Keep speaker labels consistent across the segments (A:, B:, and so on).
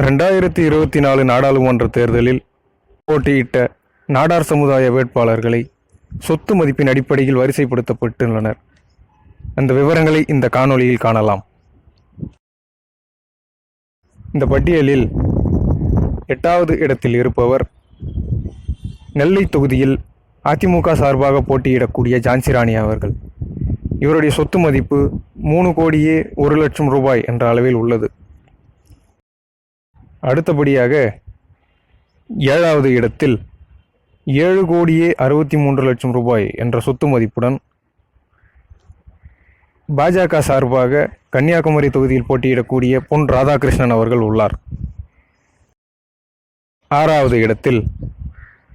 A: ரெண்டாயிரத்தி இருபத்தி நாலு நாடாளுமன்ற தேர்தலில் போட்டியிட்ட நாடார் சமுதாய வேட்பாளர்களை சொத்து மதிப்பின் அடிப்படையில் வரிசைப்படுத்தப்பட்டுள்ளனர். அந்த விவரங்களை இந்த காணொளியில் காணலாம். இந்த பட்டியலில் எட்டாவது இடத்தில் இருப்பவர் நெல்லை தொகுதியில் அதிமுக சார்பாக போட்டியிடக்கூடிய ஜான்சிராணி அவர்கள். இவருடைய சொத்து மதிப்பு மூணு கோடியே ஒரு லட்சம் ரூபாய் என்ற அளவில் உள்ளது. அடுத்தபடியாக ஏழாவது இடத்தில் ஏழு கோடியே அறுபத்தி மூன்று லட்சம் ரூபாய் என்ற சொத்து மதிப்புடன் பாஜக சார்பாக கன்னியாகுமரி தொகுதியில் போட்டியிடக்கூடிய பொன் ராதாகிருஷ்ணன் அவர்கள் உள்ளார். ஆறாவது இடத்தில்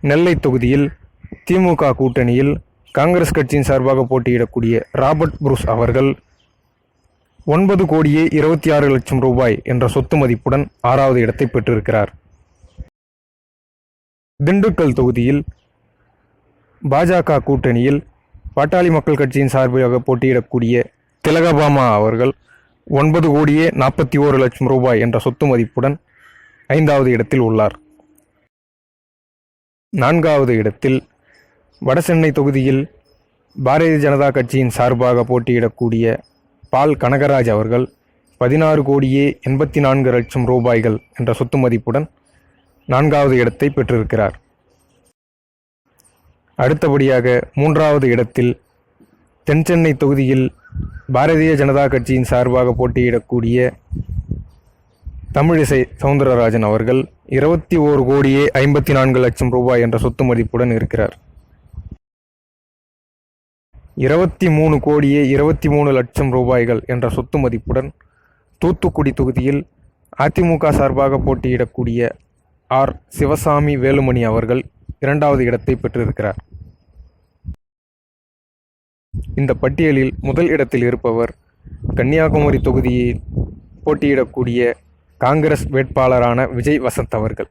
A: நெல்லை தொகுதியில் திமுக கூட்டணியில் காங்கிரஸ் கட்சியின் சார்பாக போட்டியிடக்கூடிய ராபர்ட் புருஸ் அவர்கள் ஒன்பது கோடியே இருபத்தி ஆறு லட்சம் ரூபாய் என்ற சொத்து மதிப்புடன் ஆறாவது இடத்தை பெற்றிருக்கிறார். திண்டுக்கல் தொகுதியில் பாஜக கூட்டணியில் பாட்டாளி மக்கள் கட்சியின் சார்பாக போட்டியிடக்கூடிய திலகபாமா அவர்கள் ஒன்பது கோடியே நாற்பத்தி ஓரு லட்சம் ரூபாய் என்ற சொத்து மதிப்புடன் ஐந்தாவது இடத்தில் உள்ளார். நான்காவது இடத்தில் வடசென்னை தொகுதியில் பாரதிய ஜனதா கட்சியின் சார்பாக போட்டியிடக்கூடிய பால் கனகராஜ் அவர்கள் பதினாறு கோடியே எண்பத்தி நான்கு லட்சம் ரூபாய்கள் என்ற சொத்து மதிப்புடன் நான்காவது இடத்தை பெற்றிருக்கிறார். அடுத்தபடியாக மூன்றாவது இடத்தில் தென்சென்னை தொகுதியில் பாரதிய ஜனதா கட்சியின் சார்பாக போட்டியிடக்கூடிய தமிழிசை சவுந்தரராஜன் அவர்கள் இருபத்தி ஓரு கோடியே ஐம்பத்தி நான்கு லட்சம் ரூபாய் என்ற சொத்து மதிப்புடன் இருக்கிறார். இருபத்தி மூணு கோடியே இருபத்தி மூணு லட்சம் ரூபாய்கள் என்ற சொத்து மதிப்புடன் தூத்துக்குடி தொகுதியில் அதிமுக சார்பாக போட்டியிடக்கூடிய ஆர். சிவசாமி வேலுமணி அவர்கள் இரண்டாவது இடத்தை பெற்றிருக்கிறார். இந்த பட்டியலில் முதல் இடத்தில் இருப்பவர் கன்னியாகுமரி தொகுதியில் போட்டியிடக்கூடிய காங்கிரஸ் வேட்பாளரான விஜய் வசந்த் அவர்கள்.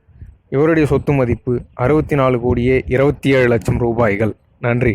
A: இவருடைய சொத்து மதிப்பு அறுபத்தி நாலு கோடியே இருபத்தி ஏழு லட்சம் ரூபாய்கள். நன்றி.